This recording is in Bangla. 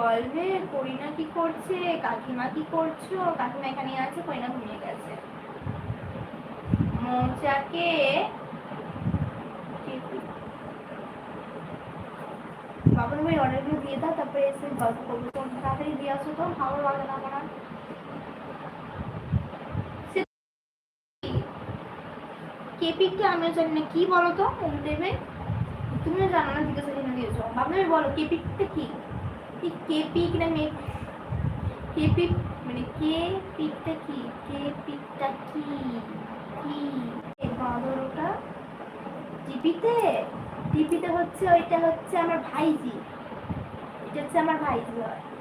বলবে, করিনা কি করছে, কাকিমা কি করছ? কাকিমা এখানে আছে, করিনা ঘুমিয়ে গেছে। মৌচাকে বাবুর ভাই অর্ডারগুলো দিয়ে দাও, তারপরে এসে গল্প করব। তাড়াতাড়ি দিয়ে আসো তো ভালো লাগে না আমার কেপিকটা আমিও জানি না, কি বলো তো? দেবে? তুমিও জানো না, জিজ্ঞাসা জন্য দিয়েছ। বাবু বলো, কেপিকটা কি? কি কে পিক না মে কে পিক মানে কে পিকটা কি? কে পিকটা কি? কি বাঁদর ওটা টিপিতে টিপিতে হচ্ছে, ওইটা হচ্ছে আমার ভাইজি। এটা হচ্ছে আমার ভাইজি, হয়।